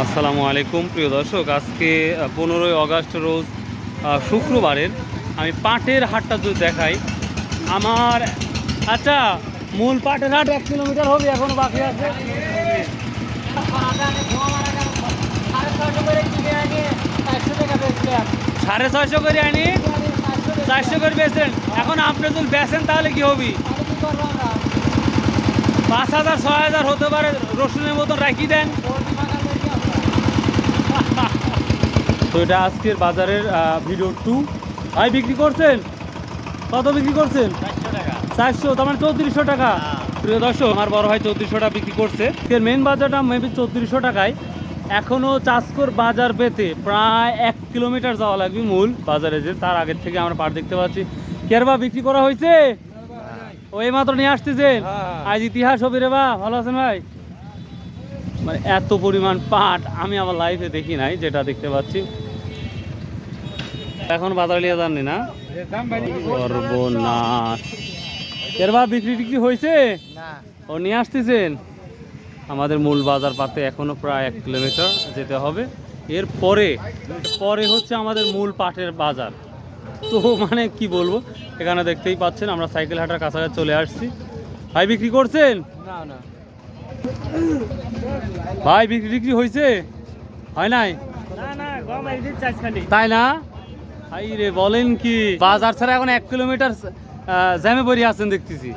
আসসালামু আলাইকুম, প্রিয় দর্শক। আজকে পনেরোই আগস্ট রোজ শুক্রবারের আমি পাটের হাটটা যদি দেখাই, আমার আচ্ছা মূল পাটের হাট এক কিলোমিটার হবে, এখনও বাকি আছে। সাড়ে ছয়শো করে আনি, চারশো করে বেচেন। এখন আপনি যদি বেচেন, তাহলে কি হবি? পাঁচ হাজার, ছয় হাজার হতে পারে, রসুনের মতন রাখি দেন। তো এটা আজকের বাজারের ভিডিও টু ভাই বিক্রি করছেন? কত বিক্রি করছেন? চারশো তার মানে চৌত্রিশশো টাকা। প্রিয় দর্শক আমার বড় ভাই চৌত্রিশশো টাকা বিক্রি করছে। এর মেন বাজারটা মেবি চৌত্রিশশো টাকায়। এখনও চাষকর বাজার পেতে প্রায় এক কিলোমিটার যাওয়া লাগবে মূল বাজারে যে তার আগের থেকে আমরা পাট দেখতে পাচ্ছি। কেরবা বিক্রি করা হয়েছে? ওই মাত্র নিয়ে আসতেছেন? আজ ইতিহাস হবে রে বা ভালো আছেন ভাই? মানে এত পরিমাণ পাট আমি আমার লাইফে দেখি নাই যেটা দেখতে পাচ্ছি। এখন বাজারে নিয়ে যাননি না? সর্বনাশ। এরবার বিক্রি টিক্রি হয়েছে? ও নিয়ে আসতেছেন? আমাদের মূল বাজার পাতে এখনও প্রায় এক কিলোমিটার যেতে হবে। এর পরে পরে হচ্ছে আমাদের মূল পাটের বাজার। তো মানে কি বলব এখানে দেখতেই পাচ্ছেন আমরা সাইকেল হাঁটার কাছাকাছি চলে আসছি। ভাই বিক্রি করছেন? না না। ভাই বিক্রি টিক্রি হয়েছে হয় নাই? তাই না? আই রে বলেন কি? বাজার ছাড়া এখন এক কিলোমিটার জ্যামে পড়ে আছেন দেখতেছি।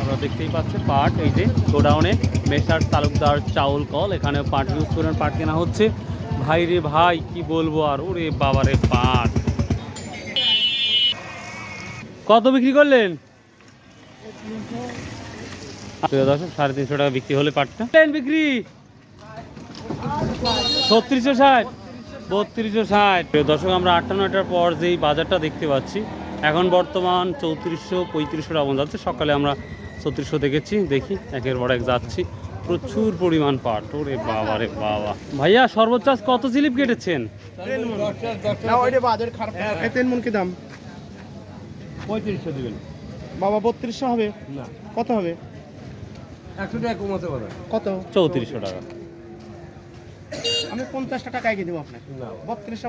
আমরা দেখতেই পাচ্ছি পাট এই যে গোডাউনে মেশার তালুকদার চাউল কল এখানে পাট ইউজ করেন পাট কেনা হচ্ছে। ভাই রে ভাই কি বলব আর ওরে বাবারে পাট। কত বিক্রি করলেন? প্রিয় দর্শক সাড়ে তিনশো টাকা বিক্রি হলে পাটটা। বিক্রি। ছত্রিশশো ষাট। বত্রিশশো ষাট। প্রিয় দর্শক আমরা আটটা নয়টার পর যেই বাজারটা দেখতে পাচ্ছি এখন বর্তমান চৌত্রিশশো পঁয়ত্রিশশো টাকা যাচ্ছে সকালে আমরা ছত্রিশশো দেখেছি দেখি একের পর এক যাচ্ছি। প্রচুর পরিমাণ পাট ওরে বাবা রে বাবা। ভাইয়া সর্বোচ্চ কত স্লিপ কেটেছেন? মন কি দাম? পঁয়ত্রিশশো দিবেন। বাবা বত্রিশশো হবে? না। কত হবে? একশো টাকা কমাতে পারে। কত? চৌত্রিশশো টাকা। আমি পঞ্চাশটা টাকায় দিয়ে দেবো আপনাকে। না।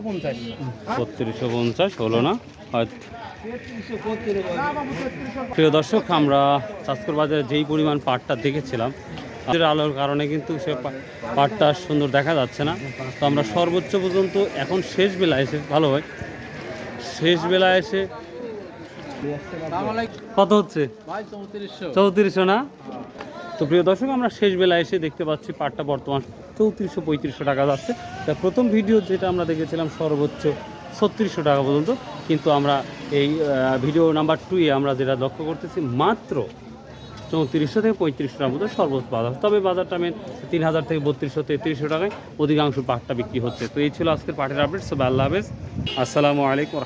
পঞ্চাশ। বত্রিশশো পঞ্চাশ হলো না? তেত্রিশশো প্রিয় দর্শক আমরা চাষকর বাজারে যেই পরিমাণ পাটটা দেখেছিলাম আলোর কারণে কিন্তু সে পা- পাটটা আর সুন্দর দেখা যাচ্ছে না। তো আমরা সর্বোচ্চ পর্যন্ত এখন শেষ বেলা এসে ভালো হয়। শেষ বেলা এসে কত হচ্ছে? চৌত্রিশশো না? তো প্রিয় দর্শক, আমরা শেষ বেলা এসে দেখতে পাচ্ছি পাটটা বর্তমান চৌত্রিশশো পঁয়ত্রিশশো টাকা যাচ্ছে। তা প্রথম ভিডিও যেটা আমরা দেখেছিলাম সর্বোচ্চ ছত্রিশশো টাকা পর্যন্ত, কিন্তু আমরা এই ভিডিও নাম্বার টুয়ে আমরা যেটা লক্ষ্য করতেছি, মাত্র চৌত্রিশশো থেকে পঁয়ত্রিশশো টাকার মধ্যে সর্বোচ্চ বাজার। তবে বাজারটা মেন তিন হাজার থেকে বত্রিশশো, তেত্রিশশো টাকায় অধিকাংশ পাটটা বিক্রি হচ্ছে। তো এই ছিল আজকের পাটের আপডেট সব আল্লাহ হাফেজ। আসসালামু আলাইকুম